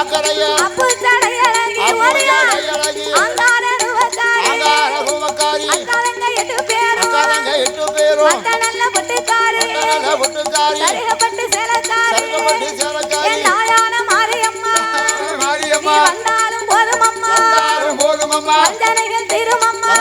அக்கறையா அப்பு தடையழகி ஒரியா அங்கார ரூபக்காரி. அங்கார ரூபக்காரி. அக்காரங்க எட்டு பேரும். அக்காரங்க எட்டு பேரும். அத்த நல்ல பட்டுக்காரி. அத்த நல்ல பட்டுக்காரி. சரிக பட்டு சேலக்காரி. சரிக பட்டு சேலக்காரி என் தாயான மாரியம்மா. மாரியம்மா வந்தாலும் போதும் அம்மா வந்தாலும் போதும் அம்மா வந்தனைகள் திருமம்மா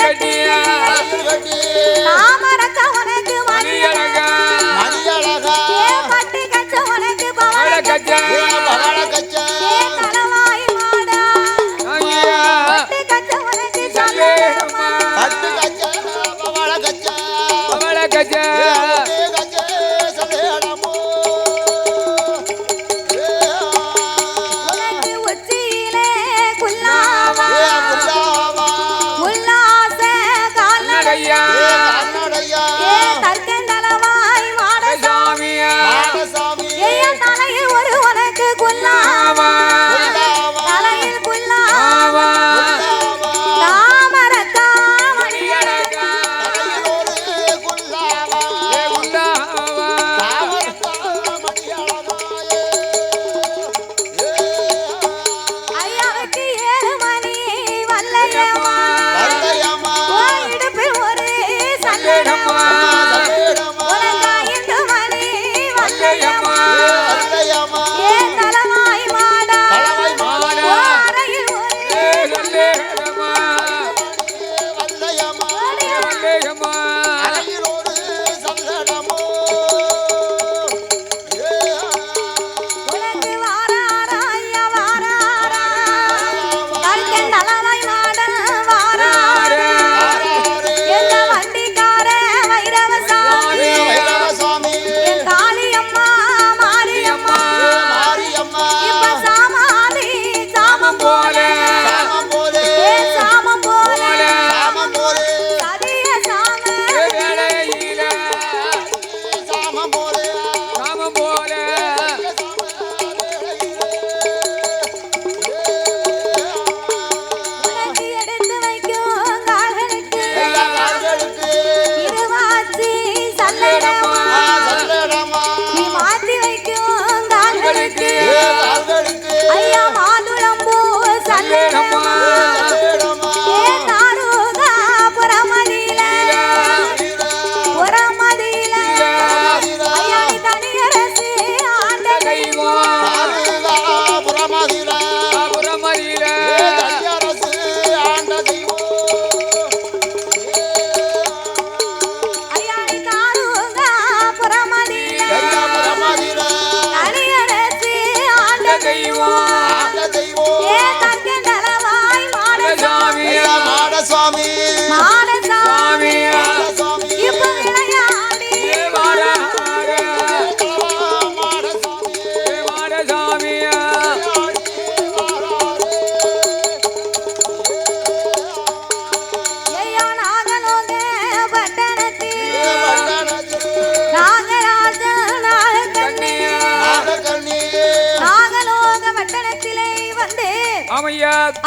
கட்டியா?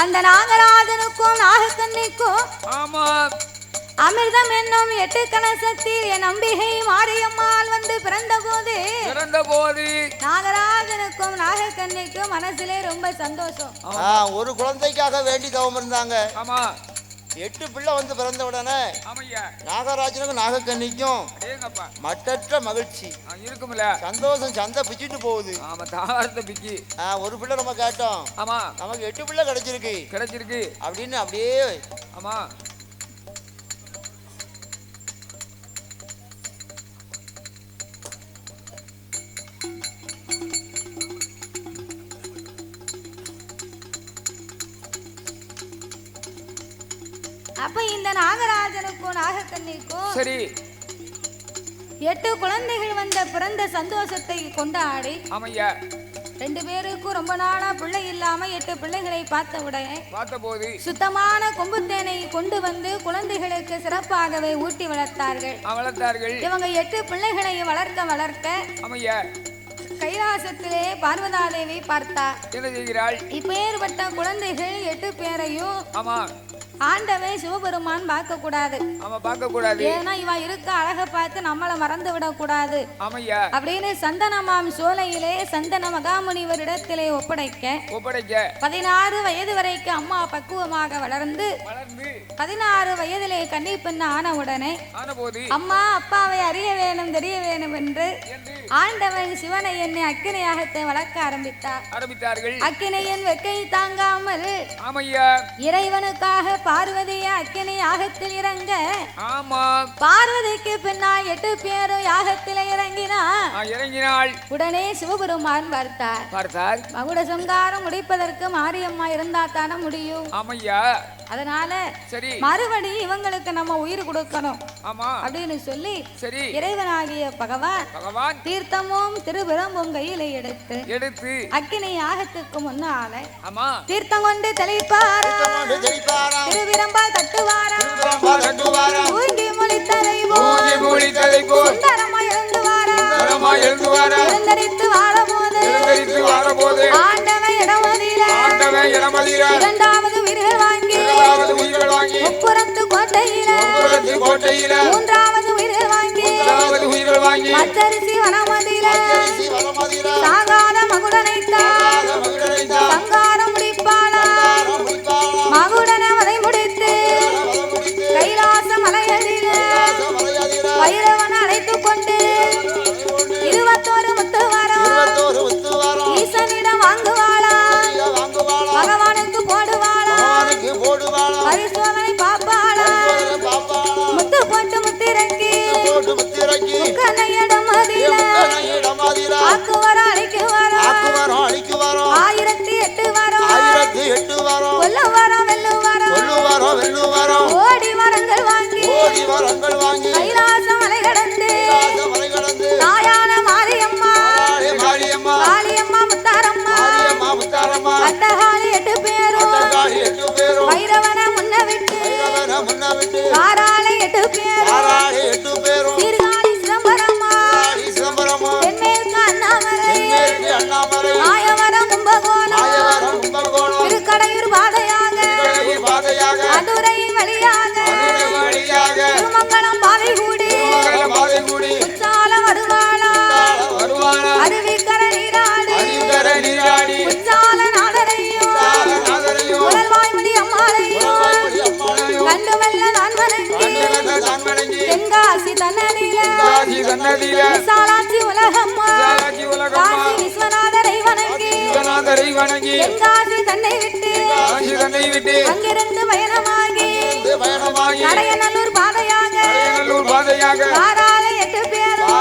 அந்த நாகராஜனுக்கும் நாகக்கண்ணிக்கும் ஆமா அமிர்தம் என்னும் எட்டு கலசத்தில் என் நம்பிகை மாரியம்மாள் வந்து பிறந்த போது பிறந்த போது நாகராஜனுக்கும் நாகக்கண்ணிக்கும் மனசிலே ரொம்ப சந்தோஷம். ஆ, ஒரு குழந்தைக்காக வேண்டி தவம் இருந்தாங்க. ஆமா எட்டு பிள்ளை வந்து பிறந்த உடனே நாகராஜனுக்கும் நாகக்கண்ணிக்கும் மட்டற்ற மகிழ்ச்சி. இருக்கும்ல. சந்தோஷம் சந்தை பிச்சுட்டு போகுது. ஆமா தாரத்தை ஆ, ஒரு பிள்ளை நம்ம கேட்டோம். ஆமா. நமக்கு எட்டு பிள்ளை கிடைச்சிருக்கு. கிடைச்சிருக்கு. அப்படின்னு அப்படியே ஆமா. அப்ப இந்த நாகராஜனுக்கும் நாகக்கண்ணிக்கும் சரி. எட்டு குழந்தைகள் வந்த பிறந்த சந்தோஷத்தை கொண்டாடி. ஆமையா. ரெண்டு பேருக்கும் ரொம்ப நாளா பிள்ளை இல்லாம எட்டு பிள்ளைகளை பார்த்த உடனே பார்த்த போது சுத்தமான கொம்புத்தேனை கொண்டு வந்து குழந்தைகளுக்கு சிறப்பாகவே ஊட்டி வளர்த்தார்கள். வளர்த்தார்கள். இவங்க எட்டு பிள்ளைகளை வளர்க்க வளர்க்க ஆமையா. கைலாசத்திலே பார்வதாதேவி பார்த்தா. என்ன செய்கிறாள்? இப்பேற்பட்ட குழந்தைகள் எட்டு பேரையும் ஆமா. ஆண்டவன் சிவபெருமான் பார்க்க கூடாது ஆமா பார்க்க கூடாது ஏன்னா இவன் இருக்க அழக பார்த்து நம்மள மறந்து விடக்கூடாது. ஆமையா? அப்படின்னு சந்தனமாம் சோலையிலே சந்தன மகாமுனிவரிடத்திலே ஒப்படைக்க ஒப்படைக்க. பதினாறு வயது வரைக்கும் அம்மா பக்குவமாக வளர்ந்து பதினாறு வயதிலே கன்னி பெண் ஆன உடனே அம்மா அப்பாவை அறிய வேணும் தெரிய வேணும் என்று ஆண்டவன் சிவனை என்னை அக்கினியாகத்தை வளர்க்க ஆரம்பித்தார். ஆரம்பித்தார்கள். அக்கினியின் வெக்கை தாங்காமல் இறைவனுக்காக பார்வதியை அக்கினி யாகத்தில் இறங்க. ஆமா. பார்வதிக்கு பின்னால் எட்டு பேரும் யாகத்தில் இறங்கினா இறங்கினாள். உடனே சிவபெருமான் பார்த்தார். பார்த்தார். மகுட சங்காரம் முடிப்பதற்கு மாரியம்மா இருந்தா தானே முடியும். ஆமையா. அதனால சரி. மறுபடி இவங்களுக்கு நம்ம உயிர் கொடுக்கணும். ஆமா. அப்படின்னு சொல்லி சரி. இறைவனாகிய பகவான் பகவான் தீர்த்தமும் திருவிரம்பும் கையில எடுத்து எடுத்து அக்கினி யாகத்துக்கு முன்னால ஆமா. தீர்த்தம் கொண்டு தெளிப்பாரா? திருவிரம்பால் தட்டுவாரா? ஊங்கி மொழித்தலை ஊங்கி மூடித்ததை போல் சுந்தரமா எழுந்து வாரா சுந்தரமா எழுந்து வாரா. எழுந்தரித்து வாழபோது எழுந்தரித்து வாரபோது ஆண்டவன் இடமதியில ஆண்டவன் இடமதிர இரண்டாவது உயிர்கள் இரண்டாவது உயிர்கள் வாங்கி முப்புறத்து கோட்டையில புறத்து கோட்டையில மூன்றாவது உயிர்கள் வாங்கி இரண்டாவது உயிர்கள் வாங்கி மச்சரிசி வனமதியில அச்சரிசி வெல்ல நான் வணங்கி. தென்காசி சன்னதியில விசாலாட்சி உலகம்மா. காசி விஸ்வநாதரை வணங்கி. தென்காசி தன்னை விட்டு. அங்கிருந்து பயணமாகி. கடையநல்லூர் பாதையாக. ஆறால எட்டு பேரும்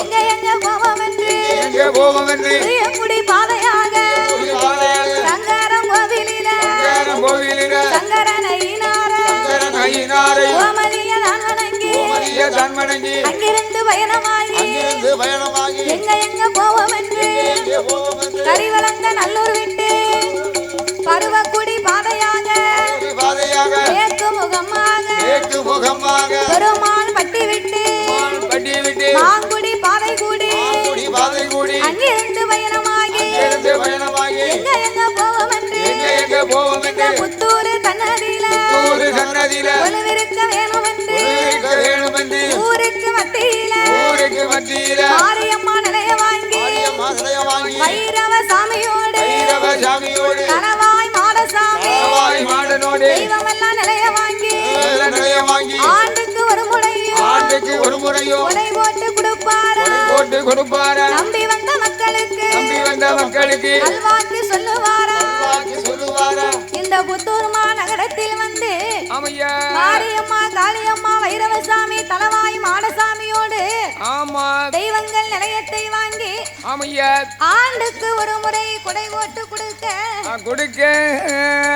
எங்க எங்க போவோம் என்று போவோம் என்று புளியங்குடி சங்கரன் ஐயனாரை கோமதிய நான் வணங்கி கோமதிய தன் வணங்கி அங்கிருந்து பயணமாகி அங்கிருந்து பயணமாகி எங்க எங்க போவோம் என்று எங்கே போவோம் என்று கரிவளந்த நல்லூர் விட்டு பருவக்குடி பாதையாக பாதையாக மேற்கு முகமாக மேற்கு முகமாக பெருமாள் பட்டி விட்டு பட்டியை விட்டு சன்னதியில ஒளிவிருக்க வேணும் என்று இருக்க வேணும் என்று ஊருக்கு மத்தியில ஊருக்கு மத்தியில? மாரியம்மா நிலைய வாங்கி மாரியம்மா சிலைய வாங்கி வைரவ சாமியோடு ஐரவ சாமியோடு கணவாய் மாடசாமி ஆவாய் மாடனோடு தெய்வமெல்லாம் நிலைய வாங்கி நிலைய வாங்கி ஆண்டுக்கு ஒரு முறையும் ஆண்டுக்கு ஒரு முறையும் கொடை போட்டு கொடுப்பாரா? போட்டு கொடுப்பாரா? நம்பி வந்த மக்களுக்கு நம்பி வந்த மக்களுக்கு நல்வாக்கு சொல்லுவாரா? சொல்லுவாரா? இந்த புத்தூர் ஆமையா மாரியம்மா காளியம்மா வைரவசாமி தலவாய் மாடசாமியோடு ஆமா. தெய்வங்கள் நிலையத்தை வாங்கி ஆமையா. ஆண்டுக்கு ஒரு முறை கொடை போட்டு கொடுக்க. கொடுக்க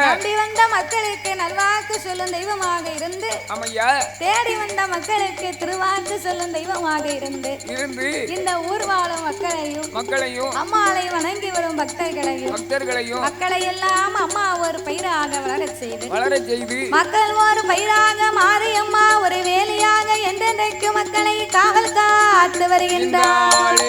நம்பி வந்த மக்களுக்கு நல்வாக்கு சொல்லும் தெய்வமாக இருந்து. ஆமையா. தேடி வந்த மக்களுக்கு திருவாக்கு சொல்லும் தெய்வமாக இருந்து. இருந்து இந்த ஊர் வாழும் மக்களையும் மக்களையும் அம்மாளை வணங்கி வரும் பக்தர்களையும் பக்தர்களையும் மக்களை எல்லாம் அம்மா ஒரு பயிராக வளரச் செய்து. வளரச் செய்து மக்கள் ஒரு பயிராக மாரியம்மா ஒரு வேலியாக என்றென்றைக்கு மக்களை காவல் காத்து வருகின்றாள்